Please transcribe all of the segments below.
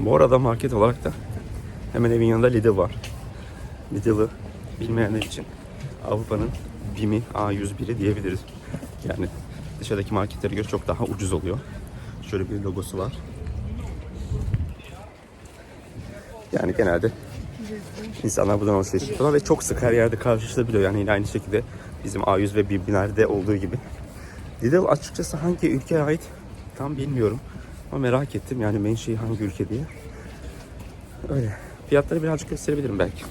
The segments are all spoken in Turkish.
Bu arada market olarak da hemen evin yanında Lidl var. Lidl'ı bilmeyenler için Avrupa'nın BİM'i A101'i diyebiliriz. Yani dışarıdaki marketlere göre çok daha ucuz oluyor. Şöyle bir logosu var. Yani genelde insanlar buradan alışveriş yapıyorlar ve çok sık her yerde karşılaşılabiliyor. Yani yine aynı şekilde bizim A100 ve BİM'lerde olduğu gibi. Lidl açıkçası hangi ülkeye ait tam bilmiyorum. Ama merak ettim yani menşei hangi ülke diye. Öyle. Fiyatları birazcık gösterebilirim belki.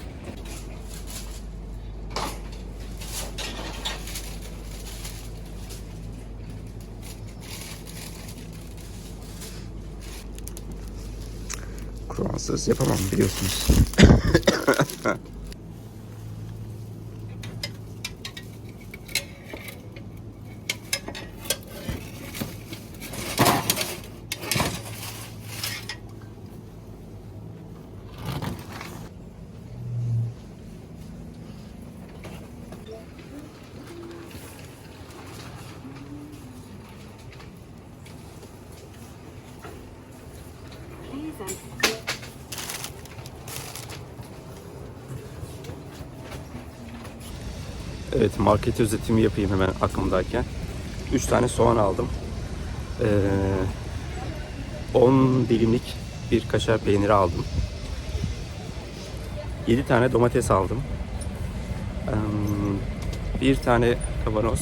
Kruvansız yapamam biliyorsunuz. Evet market özetimi yapayım hemen aklımdayken. 3 tane soğan aldım. Ee, 10 dilimlik bir kaşar peyniri aldım. 7 tane domates aldım. Ee, bir tane kavanoz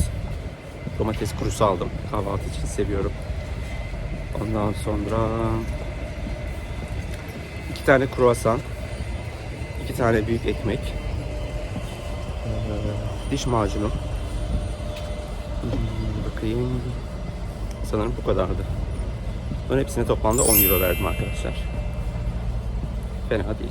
domates kurusu aldım. Kahvaltı için seviyorum. Ondan sonra iki tane kruvasan, iki tane büyük ekmek, diş macunu. Hmm, bakayım. Sanırım bu kadardı. Bunun hepsine toplamda 10 euro verdim arkadaşlar. Fena değil.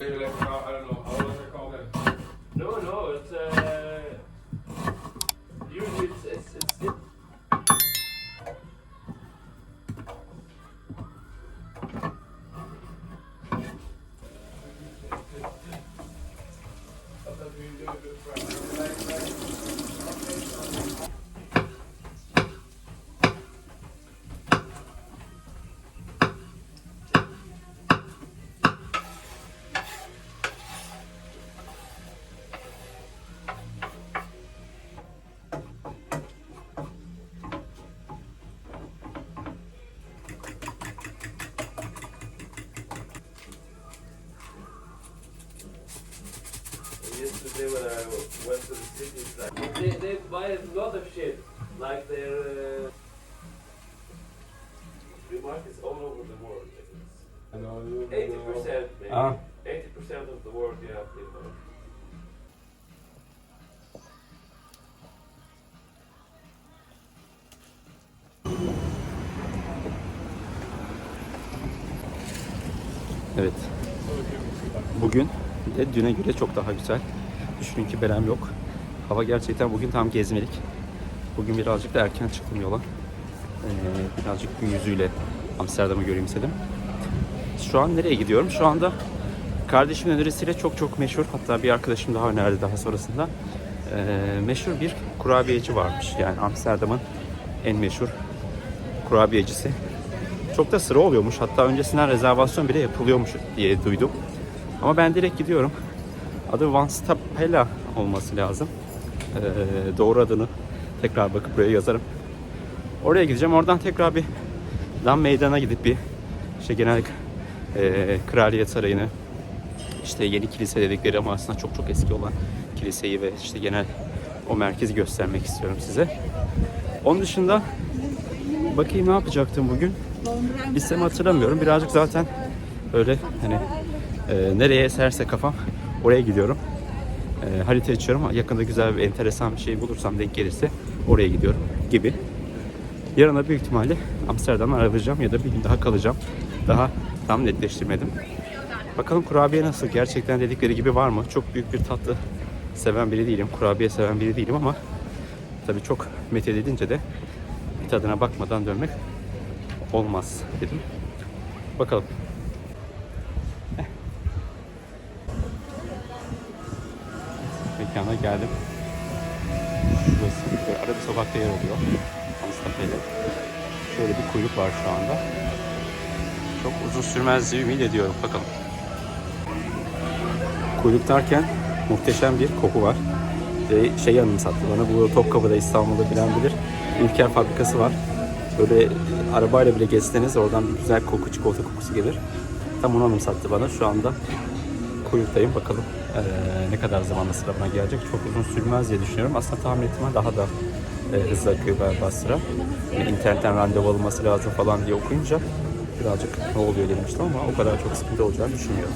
I don't know, they, buy a lot of shit, like their uh, the markets all over the world. Eighty percent. Eighty percent of the world, yeah. buy. Evet. Bugün de düne göre çok daha güzel. Düşünün ki Berem yok. Hava gerçekten bugün tam gezmelik. Bugün birazcık da erken çıktım yola. Ee, birazcık gün yüzüyle Amsterdam'ı göreyim istedim. Şu an nereye gidiyorum? Şu anda kardeşimin önerisiyle çok çok meşhur. Hatta bir arkadaşım daha önerdi daha sonrasında. Ee, meşhur bir kurabiyeci varmış. Yani Amsterdam'ın en meşhur kurabiyecisi. Çok da sıra oluyormuş. Hatta öncesinden rezervasyon bile yapılıyormuş diye duydum. Ama ben direkt gidiyorum. Adı Van Stapella olması lazım. Ee, doğru adını tekrar bakıp buraya yazarım. Oraya gideceğim. Oradan tekrar bir Dam Meydan'a gidip bir işte genel e, Kraliyet Sarayı'nı işte yeni kilise dedikleri ama aslında çok çok eski olan kiliseyi ve işte genel o merkezi göstermek istiyorum size. Onun dışında bakayım ne yapacaktım bugün. Listemi hatırlamıyorum. Birazcık zaten öyle hani e, nereye eserse kafam oraya gidiyorum. E, harita açıyorum. Yakında güzel bir enteresan bir şey bulursam denk gelirse oraya gidiyorum gibi. Yarın da büyük ihtimalle Amsterdam'a ayrılacağım ya da bir gün daha kalacağım. Daha tam netleştirmedim. Bakalım kurabiye nasıl? Gerçekten dedikleri gibi var mı? Çok büyük bir tatlı seven biri değilim. Kurabiye seven biri değilim ama tabii çok methedince de bir tadına bakmadan dönmek olmaz dedim. Bakalım. Mekana geldim. Burası böyle ara bir sokakta yer alıyor. Anıstape'de. Şöyle bir kuyruk var şu anda. Çok uzun sürmez diye ümit ediyorum. Bakalım. Kuyruk derken muhteşem bir koku var. Ve şey anımsattı bana bu Topkapı'da İstanbul'da bilen bilir. Ülker fabrikası var. Böyle arabayla bile geçseniz oradan bir güzel koku, çikolata kokusu gelir. Tam onu anımsattı bana. Şu anda kuyruktayım. Bakalım eee, ne kadar zamanda sıra bana gelecek. Çok uzun sürmez diye düşünüyorum. Aslında tahmin ettiğimden daha da eee, hızlı akıyor galiba sıra. Yani internetten randevu alınması lazım falan diye okuyunca birazcık ne oluyor demiştim ama o kadar çok sıkıntı olacağını düşünmüyorum.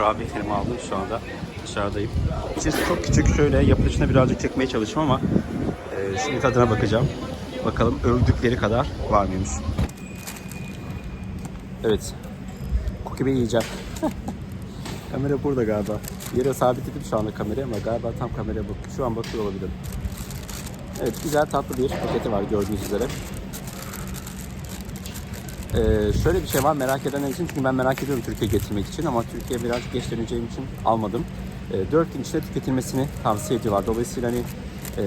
Kurabiyelerimi aldım. Şu anda dışarıdayım. İçerisi çok küçük. Şöyle yapılışına birazcık çekmeye çalıştım ama e, şimdi tadına bakacağım. Bakalım övdükleri kadar var mıymış? Evet. Cookie'yi yiyeceğim. Kamera burada galiba. Yere sabitledim şu anda kamerayı ama galiba tam kameraya bak. Şu an bakıyor olabilirim. Evet, güzel tatlı bir paketi var gördüğünüz üzere. Ee, şöyle bir şey var merak edenler için çünkü ben merak ediyorum Türkiye getirmek için ama Türkiye biraz geç döneceğim için almadım. Ee, 4 gün içinde tüketilmesini tavsiye ediyorlar. Dolayısıyla hani ee,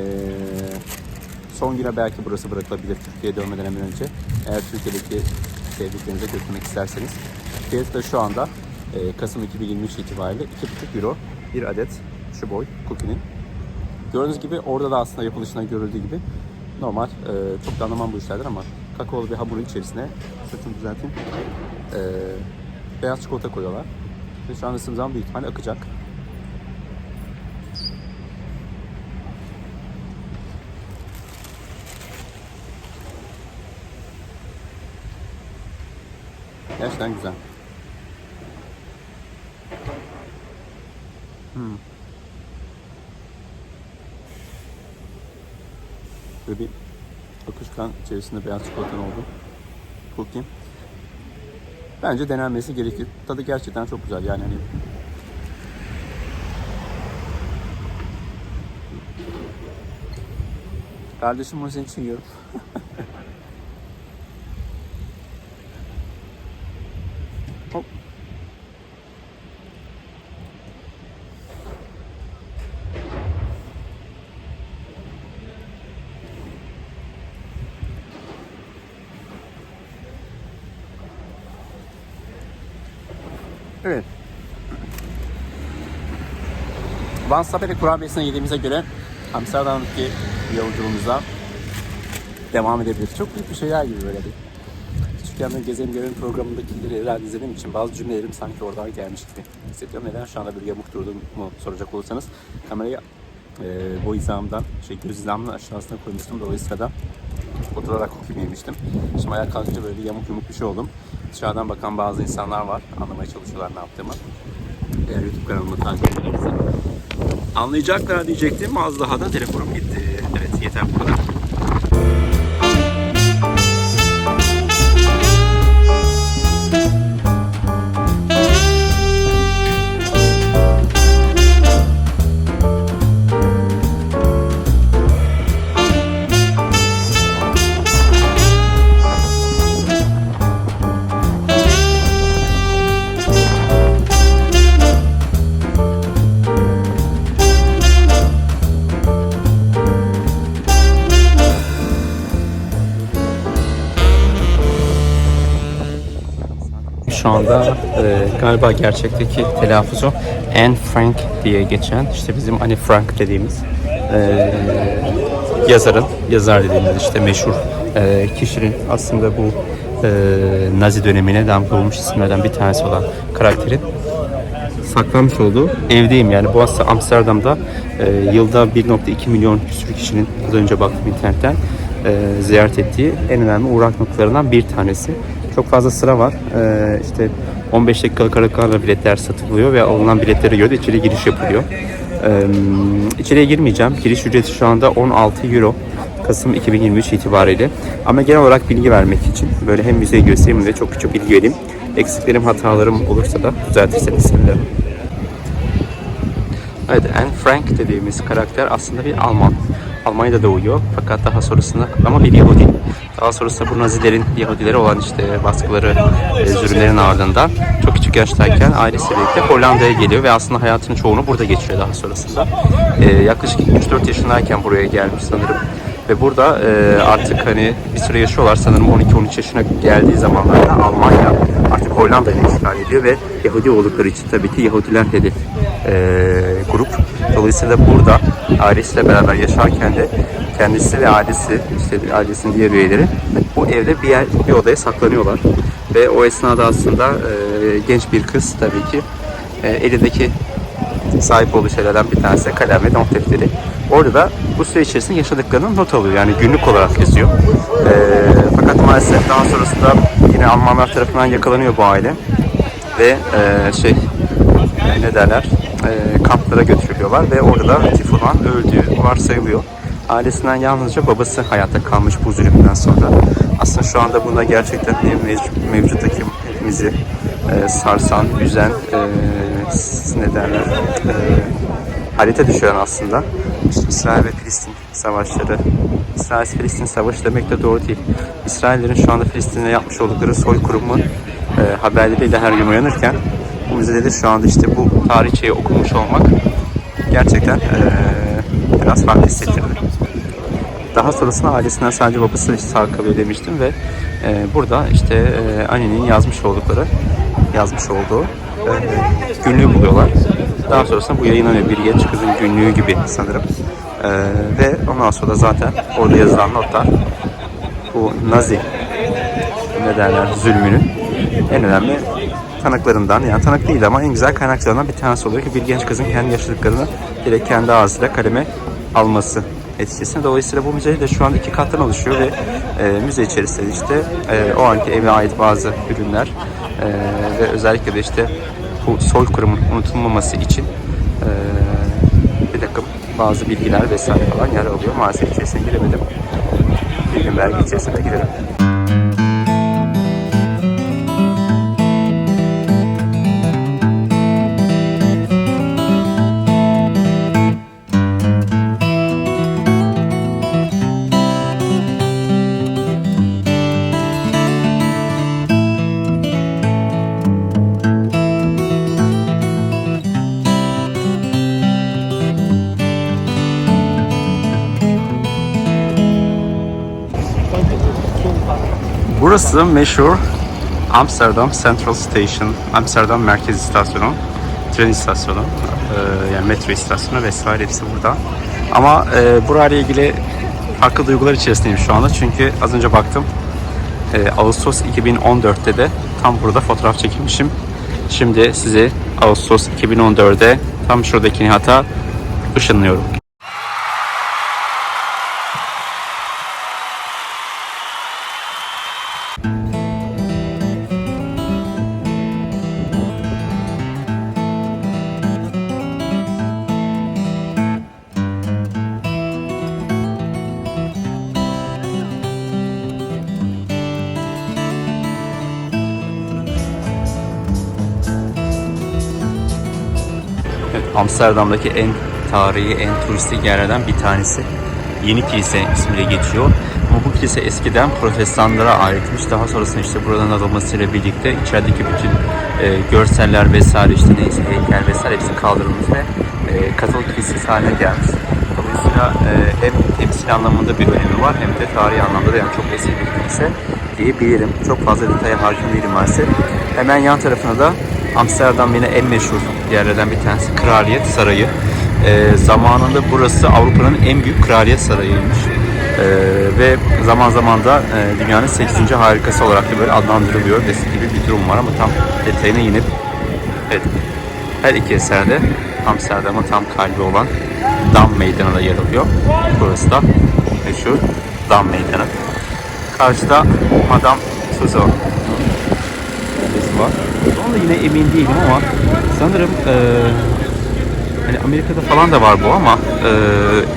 son güne belki burası bırakılabilir Türkiye'ye dönmeden hemen önce. Eğer Türkiye'deki sevdiklerinize götürmek isterseniz. Fiyatı da şu anda ee, Kasım 2023 itibariyle 2,5 euro bir adet şu boy cookie'nin. Gördüğünüz gibi orada da aslında yapılışından görüldüğü gibi normal, e, çok da anlamam bu işlerden ama kakaolu bir hamurun içerisine saçımı düzelteyim. E, beyaz çikolata koyuyorlar. Ve şu an ısım zaman büyük ihtimalle akacak. Gerçekten güzel. Hmm. Böyle bir akışkan içerisinde beyaz çikolatan oldu. Cookie. Bence denenmesi gerekir. Tadı gerçekten çok güzel yani hani Kardeşim bunu senin için yiyorum. Evet. Van Sapere kurabiyesini yediğimize göre Amsterdam'daki yolculuğumuza devam edebiliriz. Çok büyük bir şeyler gibi böyle bir. Küçükken de Gezelim Görelim programındakileri herhalde izlediğim için bazı cümlelerim sanki oradan gelmiş gibi hissediyorum. Neden şu anda böyle yamuk durduğumu soracak olursanız kamerayı e, boy hizamdan, şey göz hizamdan aşağısına koymuştum. Dolayısıyla da oturarak kokup. Şimdi ayağa kalkınca böyle bir yamuk yumuk bir şey oldum. Dışarıdan bakan bazı insanlar var. Anlamaya çalışıyorlar ne yaptığımı. Eğer YouTube kanalımı takip ederlerse. Anlayacaklar diyecektim. Az daha da telefonum gitti. Evet yeter bu kadar. Şu anda e, galiba gerçekteki telaffuzu Anne Frank diye geçen işte bizim Anne Frank dediğimiz e, yazarın yazar dediğimiz işte meşhur e, kişinin aslında bu e, Nazi dönemine damga vurmuş isimlerden bir tanesi olan karakterin saklanmış olduğu evdeyim yani bu aslında Amsterdam'da e, yılda 1.2 milyon küsur kişinin az önce baktım internetten e, ziyaret ettiği en önemli uğrak noktalarından bir tanesi. Çok fazla sıra var. E, işte 15 dakikalık aralıklarla biletler satılıyor ve alınan biletlere göre de içeri giriş yapılıyor. E, içeriye girmeyeceğim. Giriş ücreti şu anda 16 euro. Kasım 2023 itibariyle. Ama genel olarak bilgi vermek için böyle hem müzeyi göstereyim hem de çok küçük bilgi vereyim. Eksiklerim, hatalarım olursa da düzeltirseniz sevinirim. Evet, Anne Frank dediğimiz karakter aslında bir Alman. Almanya'da doğuyor fakat daha sonrasında ama bir Yahudi. Daha sonrasında bu Nazilerin Yahudilere olan işte baskıları, e, zulümlerin ardından çok küçük yaştayken ailesiyle birlikte Hollanda'ya geliyor ve aslında hayatının çoğunu burada geçiriyor daha sonrasında. E, yaklaşık 3-4 yaşındayken buraya gelmiş sanırım. Ve burada e, artık hani bir süre yaşıyorlar sanırım 12-13 yaşına geldiği zamanlarda Almanya artık Hollanda'yı işgal ediyor ve Yahudi oldukları için tabii ki Yahudiler hedef e, grup. Dolayısıyla burada ailesiyle beraber yaşarken de kendisi ve ailesi, işte ailesinin diğer üyeleri bu evde bir yer, bir odaya saklanıyorlar. Ve o esnada aslında e, genç bir kız tabii ki e, elindeki sahip olduğu şeylerden bir tanesi kalem ve not defteri. Orada da bu süre içerisinde yaşadıklarını not alıyor. Yani günlük olarak yazıyor. E, fakat maalesef daha sonrasında yine Almanlar tarafından yakalanıyor bu aile. Ve e, şey ne derler e, kamplara götürülüyorlar ve orada tifodan öldüğü varsayılıyor. Ailesinden yalnızca babası hayatta kalmış bu zulümden sonra. Aslında şu anda buna gerçekten mev- mevcuttaki hepimizi e, sarsan, üzen, e, ne derler, e, hayrete düşüren aslında İsrail ve Filistin savaşları. İsrail-Filistin savaşı demek de doğru değil. İsraillerin şu anda Filistin'e yapmış oldukları soykırımı e, haberleriyle her gün uyanırken bu müzede de şu anda işte bu tarihçeyi okumuş olmak gerçekten e, biraz farklı hissettirdi. Daha sonrasında ailesinden sadece babası kalıyor demiştim ve e, burada işte e, annenin yazmış oldukları, yazmış olduğu e, günlüğü buluyorlar. Daha sonrasında bu yayınlanıyor bir genç kızın günlüğü gibi sanırım. E, ve ondan sonra zaten orada yazılan notlar bu Nazi ne derler zulmünün en önemli tanıklarından yani tanık değil ama en güzel kaynaklarından bir tanesi oluyor ki bir genç kızın kendi yaşadıklarını direkt kendi ağzıyla kaleme alması etkisinde. Dolayısıyla bu müze de şu an iki kattan oluşuyor ve e, müze içerisinde işte e, o anki eve ait bazı ürünler e, ve özellikle de işte bu soykırımın unutulmaması için e, bir takım bazı bilgiler vesaire falan yer alıyor. Maalesef içerisine giremedim. Bir gün belki içerisine girerim. Burası meşhur Amsterdam Central Station, Amsterdam Merkez İstasyonu, tren istasyonu, e, yani metro istasyonu vesaire hepsi burada. Ama e, burayla ilgili farklı duygular içerisindeyim şu anda çünkü az önce baktım e, Ağustos 2014'te de tam burada fotoğraf çekilmişim. Şimdi sizi Ağustos 2014'de tam şuradaki Nihat'a ışınlıyorum. Amsterdam'daki en tarihi, en turistik yerlerden bir tanesi. Yeni Kilise ismiyle geçiyor. Ama bu kilise eskiden protestanlara aitmiş. Daha sonrasında işte buradan alınmasıyla birlikte içerideki bütün e, görseller vesaire işte neyse heykel vesaire hepsi kaldırılmış ve e, Katolik kilisesi haline gelmiş. Dolayısıyla e, hem temsil anlamında bir önemi var hem de tarihi anlamda da yani çok eski bir kilise diyebilirim. Çok fazla detaya hakim değilim maalesef. Hemen yan tarafına da Amsterdam yine en meşhur yerlerden bir tanesi Kraliyet Sarayı. Ee, zamanında burası Avrupa'nın en büyük kraliyet sarayıymış. Ee, ve zaman zaman da e, dünyanın 8. harikası olarak da böyle adlandırılıyor. Desin gibi bir durum var ama tam detayına inip evet, her iki eserde Amsterdam'ın tam kalbi olan Dam Meydanı da yer alıyor. Burası da meşhur Dam Meydanı. Karşıda Madame resmi var. Onda yine emin değilim ama sanırım eee Hani Amerika'da falan da var bu ama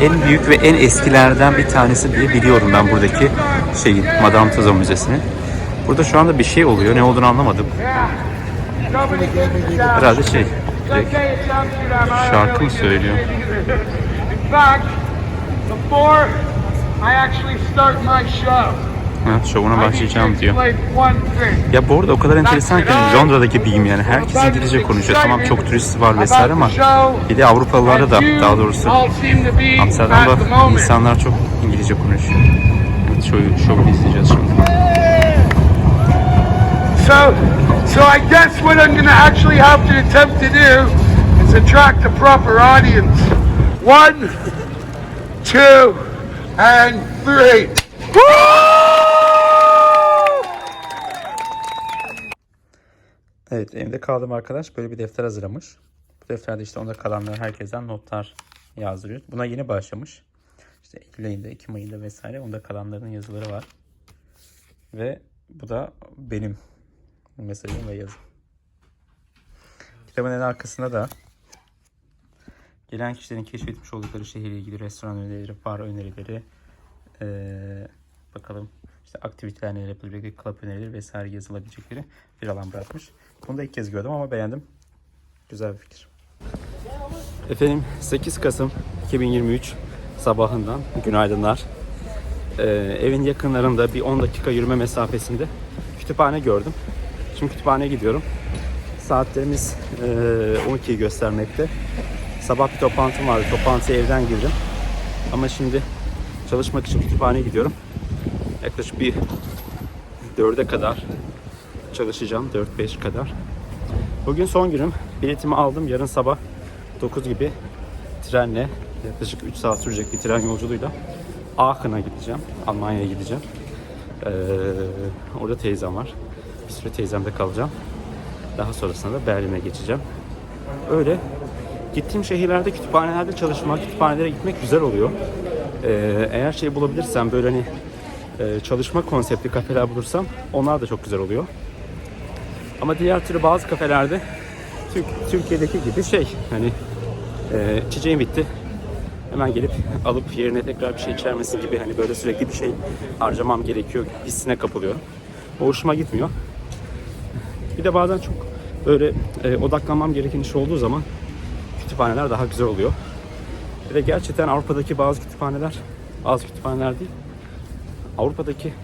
e, en büyük ve en eskilerden bir tanesi diye biliyorum ben buradaki şeyin Madame Tussauds Müzesi'ni. Burada şu anda bir şey oluyor. Ne olduğunu anlamadım. Herhalde şey, şarkı mı söylüyor? I actually start my show, Ha, şovuna başlayacağım diyor. Ya bu arada o kadar enteresan ki hani Londra'da gibiyim yani. Herkes İngilizce konuşuyor. Tamam çok turist var vesaire ama bir de Avrupalılarda da daha doğrusu Amsterdam'da insanlar çok İngilizce konuşuyor. Evet, şovu, şovunu izleyeceğiz şimdi. So, so I guess what I'm going to actually have to attempt to do is attract the proper audience. One, two, and three. Evet evde kaldığım arkadaş böyle bir defter hazırlamış. Bu defterde işte onda kalanları herkesten notlar yazdırıyor. Buna yeni başlamış. İşte Eylül ayında, Ekim ayında vesaire onda kalanların yazıları var. Ve bu da benim mesajım ve yazım. Kitabın en arkasında da gelen kişilerin keşfetmiş oldukları şehirle ilgili restoran önerileri, bar önerileri, eee, bakalım işte aktiviteler neler yapılabilecek, club önerileri vesaire yazılabilecekleri bir alan bırakmış. Bunu da ilk kez gördüm ama beğendim. Güzel bir fikir. Efendim 8 Kasım 2023 sabahından günaydınlar. Ee, evin yakınlarında bir 10 dakika yürüme mesafesinde kütüphane gördüm. Şimdi kütüphaneye gidiyorum. Saatlerimiz e, 12'yi göstermekte. Sabah bir toplantım vardı. Toplantıya evden girdim. Ama şimdi çalışmak için kütüphaneye gidiyorum. Yaklaşık bir 4'e kadar çalışacağım. 4-5 kadar. Bugün son günüm. Biletimi aldım. Yarın sabah 9 gibi trenle yaklaşık 3 saat sürecek bir tren yolculuğuyla Aachen'a gideceğim. Almanya'ya gideceğim. Ee, orada teyzem var. Bir süre teyzemde kalacağım. Daha sonrasında da Berlin'e geçeceğim. Öyle. Gittiğim şehirlerde kütüphanelerde çalışmak, kütüphanelere gitmek güzel oluyor. Ee, eğer şey bulabilirsem böyle hani e, çalışma konseptli kafeler bulursam onlar da çok güzel oluyor. Ama diğer türlü bazı kafelerde Türk- Türkiye'deki gibi şey hani e, içeceğim bitti. Hemen gelip alıp yerine tekrar bir şey içermesin gibi hani böyle sürekli bir şey harcamam gerekiyor hissine kapılıyorum. O hoşuma gitmiyor. Bir de bazen çok böyle e, odaklanmam gereken iş olduğu zaman kütüphaneler daha güzel oluyor. De gerçekten Avrupa'daki bazı kütüphaneler, bazı kütüphaneler değil, Avrupa'daki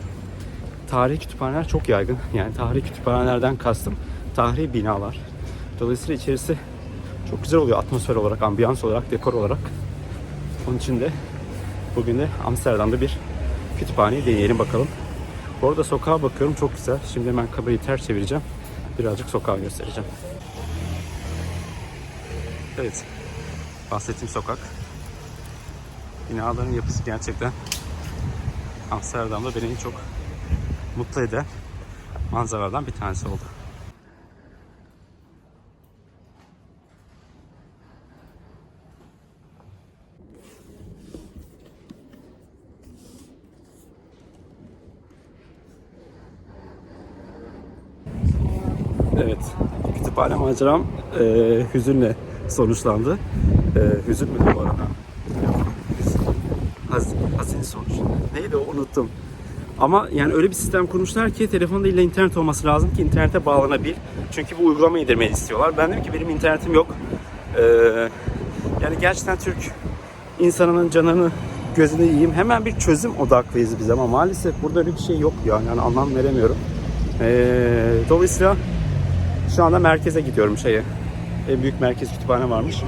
tarihi kütüphaneler çok yaygın. Yani tarihi kütüphanelerden kastım tarihi binalar. Dolayısıyla içerisi çok güzel oluyor atmosfer olarak, ambiyans olarak, dekor olarak. Onun için de bugün de Amsterdam'da bir kütüphaneyi deneyelim bakalım. Bu arada sokağa bakıyorum çok güzel. Şimdi hemen kamerayı ters çevireceğim. Birazcık sokağı göstereceğim. Evet. Bahsettiğim sokak. Binaların yapısı gerçekten Amsterdam'da beni en çok mutlu eden manzaralardan bir tanesi oldu. Evet, kütüphane maceram e, hüzünle sonuçlandı. E, hüzün mü bu arada? Haz, hazin sonuç. Neydi o unuttum. Ama yani öyle bir sistem kurmuşlar ki telefonda illa internet olması lazım ki internete bağlanabil. Çünkü bu uygulama indirmeyi istiyorlar. Ben dedim ki benim internetim yok. Ee, yani gerçekten Türk insanının canını gözünü yiyeyim. Hemen bir çözüm odaklıyız biz ama maalesef burada öyle bir şey yok yani, yani anlam veremiyorum. Ee, dolayısıyla şu anda merkeze gidiyorum şeye. En büyük merkez kütüphane varmış.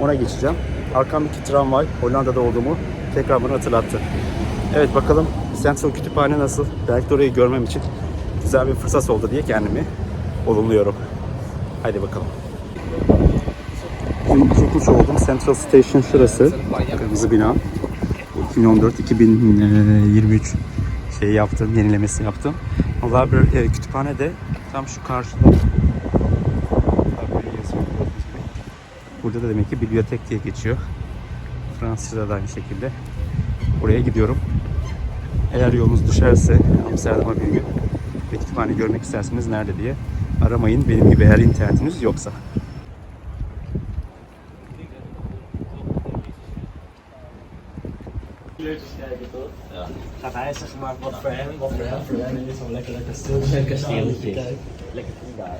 Ona geçeceğim. Arkamdaki tramvay Hollanda'da olduğumu tekrar bana hatırlattı. Evet bakalım Central Kütüphane nasıl? Belki de orayı görmem için güzel bir fırsat oldu diye kendimi olumluyorum. Haydi bakalım. Şimdi çekmiş olduğum Central Station şurası. Kırmızı bina. 2014-2023 şey yaptım, yenilemesi yaptım. Valla bir e, kütüphane de tam şu karşıda. Burada da demek ki bibliotek diye geçiyor. Fransızca da aynı şekilde. Oraya gidiyorum. Eğer yolunuz düşerse Amsterdam'a bir gün ve kütüphane görmek isterseniz nerede diye aramayın benim gibi eğer internetiniz yoksa. kleurtjes kijken, toch? Ja. Gaat hij zeg maar, wat voor hem, wat voor hem, voor hem is, een lekker, lekker stil, lekker stil. Lekker voelbaar.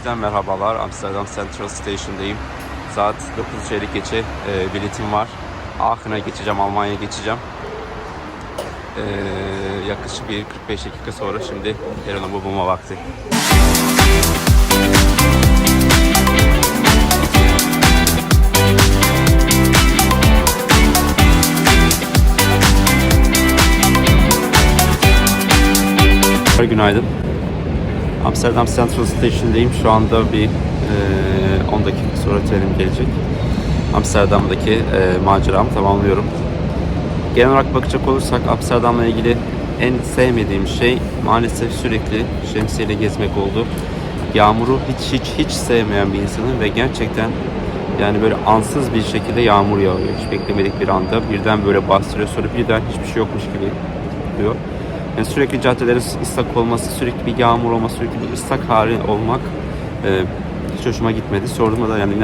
2023'ten merhabalar. Amsterdam Central Station'dayım. Saat 9 çeyrek geçe e, biletim var. Aachen'a geçeceğim, Almanya'ya geçeceğim. E, yaklaşık bir 45 dakika sonra şimdi Eren'e bulma vakti. Günaydın. Amsterdam Central Station'dayım. Şu anda bir e, 10 dakika sonra trenim gelecek. Amsterdam'daki e, maceramı tamamlıyorum. Genel olarak bakacak olursak Amsterdam'la ilgili en sevmediğim şey maalesef sürekli şemsiyeyle gezmek oldu. Yağmuru hiç hiç hiç sevmeyen bir insanım ve gerçekten yani böyle ansız bir şekilde yağmur yağıyor. Hiç beklemedik bir anda. Birden böyle bastırıyor sonra birden hiçbir şey yokmuş gibi oluyor. Yani sürekli caddelerin ıslak olması, sürekli bir yağmur olması, sürekli bir ıslak hali olmak e, hiç hoşuma gitmedi. Sorduğumda da yani